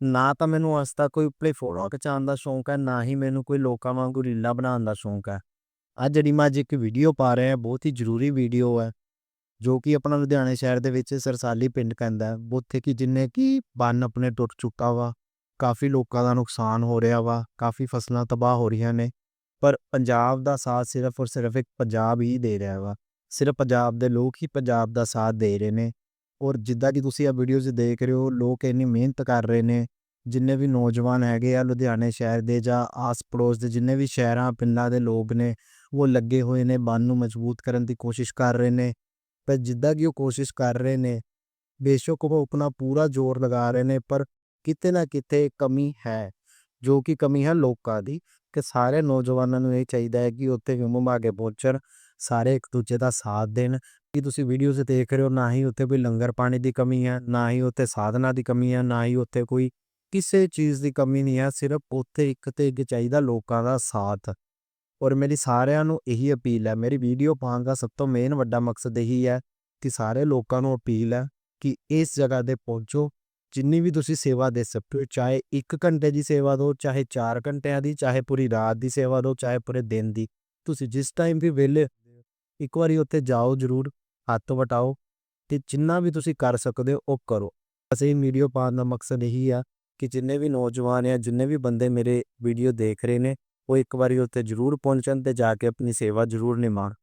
ਨਾ ਤਾਂ ਮੈਨੂੰ ਅੱਜ ਤੱਕ ਕੋਈ ਆਪਣੀ ਫੋਟੋਆਂ ਖਿਚਾਉਣ ਦਾ ਸ਼ੌਂਕ ਹੈ, ਨਾ ਹੀ ਮੈਨੂੰ ਕੋਈ ਲੋਕਾਂ ਵਾਂਗੂ ਰੀਲਾਂ ਬਣਾਉਣ ਦਾ ਸ਼ੌਂਕ ਹੈ। ਅੱਜ ਜਿਹੜੀ ਮੈਂ ਅੱਜ ਇੱਕ ਵੀਡੀਓ ਪਾ ਰਿਹਾ, ਬਹੁਤ ਹੀ ਜ਼ਰੂਰੀ ਵੀਡੀਓ ਹੈ, ਜੋ ਕਿ ਆਪਣਾ ਲੁਧਿਆਣੇ ਸ਼ਹਿਰ ਦੇ ਵਿੱਚ ਸਰਸਾਲੀ ਪਿੰਡ ਪੈਂਦਾ ਉੱਥੇ ਕਿ ਜਿੰਨੇ ਕਿ ਬੰਨ ਆਪਣੇ ਟੁੱਟ ਚੁੱਕਾ ਵਾ, ਕਾਫੀ ਲੋਕਾਂ ਦਾ ਨੁਕਸਾਨ ਹੋ ਰਿਹਾ ਵਾ, ਕਾਫੀ ਫਸਲਾਂ ਤਬਾਹ ਹੋ ਰਹੀਆਂ ਨੇ, ਪਰ ਪੰਜਾਬ ਦਾ ਸਾਥ ਸਿਰਫ ਔਰ ਸਿਰਫ ਇੱਕ ਪੰਜਾਬ ਹੀ ਦੇ ਰਿਹਾ ਵਾ, ਸਿਰਫ ਪੰਜਾਬ ਦੇ ਲੋਕ ਹੀ ਪੰਜਾਬ ਦਾ ਸਾਥ ਦੇ ਰਹੇ ਨੇ ਔਰ ਜਿੱਦਾਂ ਕਿ ਤੁਸੀਂ ਆ ਵੀਡੀਓਜ਼ ਦੇਖ ਰਹੇ ਹੋ, ਲੋਕ ਇੰਨੀ ਮਿਹਨਤ ਕਰ ਰਹੇ ਨੇ, ਜਿੰਨੇ ਵੀ ਨੌਜਵਾਨ ਹੈਗੇ ਆ ਲੁਧਿਆਣੇ ਸ਼ਹਿਰ ਦੇ ਜਾਂ ਆਸ ਪੜੋਸ ਦੇ ਜਿੰਨੇ ਵੀ ਸ਼ਹਿਰਾਂ, ਪਿੰਡਾਂ ਦੇ ਲੋਕ ਨੇ, ਉਹ ਲੱਗੇ ਹੋਏ ਨੇ, ਬੰਨ ਨੂੰ ਮਜ਼ਬੂਤ ਕਰਨ ਦੀ ਕੋਸ਼ਿਸ਼ ਕਰ ਰਹੇ ਨੇ। ਪਰ ਜਿੱਦਾਂ ਕਿ ਉਹ ਕੋਸ਼ਿਸ਼ ਕਰ ਰਹੇ ਨੇ, ਬੇਸ਼ੱਕ ਉਹ ਆਪਣਾ ਪੂਰਾ ਜ਼ੋਰ ਲਗਾ ਰਹੇ ਨੇ, ਪਰ ਕਿਤੇ ਨਾ ਕਿਤੇ ਕਮੀ ਹੈ, ਜੋ ਕਿ ਕਮੀ ਹੈ ਲੋਕਾਂ ਦੀ, ਕਿ ਸਾਰੇ ਨੌਜਵਾਨਾਂ ਨੂੰ ਇਹ ਚਾਹੀਦਾ ਹੈ ਕਿ ਉੱਥੇ ਹਿੰਮ ਕੇ ਪਹੁੰਚਣ ਸਾਰੇ ਇੱਕ ਦੂਜੇ ਦਾ ਸਾਥ ਦੇਣ, ਕਿ ਤੁਸੀਂ ਵੀਡੀਓਜ਼ ਦੇਖ ਰਹੇ ਹੋ, ਨਾ ਹੀ ਉੱਥੇ ਕੋਈ ਲੰਗਰ ਪਾਣੀ ਦੀ ਕਮੀ ਹੈ, ਨਾ ਹੀ ਉੱਥੇ ਸਾਧਨਾ ਦੀ ਕਮੀ ਹੈ, ਨਾ ਹੀ ਉੱਥੇ ਕੋਈ ਕਿਸੇ ਚੀਜ਼ ਦੀ ਕਮੀ ਨਹੀਂ ਹੈ, ਸਿਰਫ ਉੱਥੇ ਇੱਕ ਤੇ ਇੱਕ ਚਾਹੀਦਾ ਲੋਕਾਂ ਦਾ ਸਾਥ। ਔਰ ਮੇਰੀ ਸਾਰਿਆਂ ਨੂੰ ਇਹੀ ਅਪੀਲ ਹੈ, ਮੇਰੀ ਵੀਡੀਓ ਪਾਉਣ ਦਾ ਸਭ ਤੋਂ ਮੇਨ ਵੱਡਾ ਮਕਸਦ ਇਹੀ ਹੈ ਕਿ ਸਾਰੇ ਲੋਕਾਂ ਨੂੰ ਅਪੀਲ ਹੈ ਕਿ ਇਸ ਜਗ੍ਹਾ ਤੇ ਪਹੁੰਚੋ, ਜਿੰਨੀ ਵੀ ਤੁਸੀਂ ਸੇਵਾ ਦੇ ਸਕਦੇ ਹੋ, ਚਾਹੇ 1 ਘੰਟੇ ਦੀ ਸੇਵਾ ਦਿਓ, ਚਾਹੇ 4 ਘੰਟਿਆਂ ਦੀ, ਚਾਹੇ ਪੂਰੀ ਰਾਤ ਦੀ ਸੇਵਾ ਦਿਓ, ਚਾਹੇ ਪੂਰੇ ਦਿਨ ਦੀ। ਤੁਸੀਂ ਜਿਸ ਟਾਈਮ ਵੀ ਵਿਹਲੇ ਇੱਕ ਵਾਰੀ ਉੱਥੇ ਜਾਓ ਜ਼ਰੂਰ, ਹੱਥ ਵਟਾਓ ਤੇ ਜਿੰਨਾ ਵੀ ਤੁਸੀਂ ਕਰ ਸਕਦੇ ਹੋ, ਉਹ ਕਰੋ। ਅਸੀਂ ਵੀਡੀਓ ਪਾਉਣ ਦਾ ਮਕਸਦ ਇਹੀ ਆ ਕਿ ਜਿੰਨੇ ਵੀ ਨੌਜਵਾਨ ਆ ਜਿੰਨੇ ਵੀ ਬੰਦੇ ਮੇਰੇ ਵੀਡੀਓ ਦੇਖ ਰਹੇ ਨੇ, ਉਹ ਇੱਕ ਵਾਰੀ ਉੱਥੇ ਜ਼ਰੂਰ ਪਹੁੰਚਣ ਤੇ ਜਾ ਕੇ ਆਪਣੀ ਸੇਵਾ ਜ਼ਰੂਰ ਨਿਭਾਉਣ।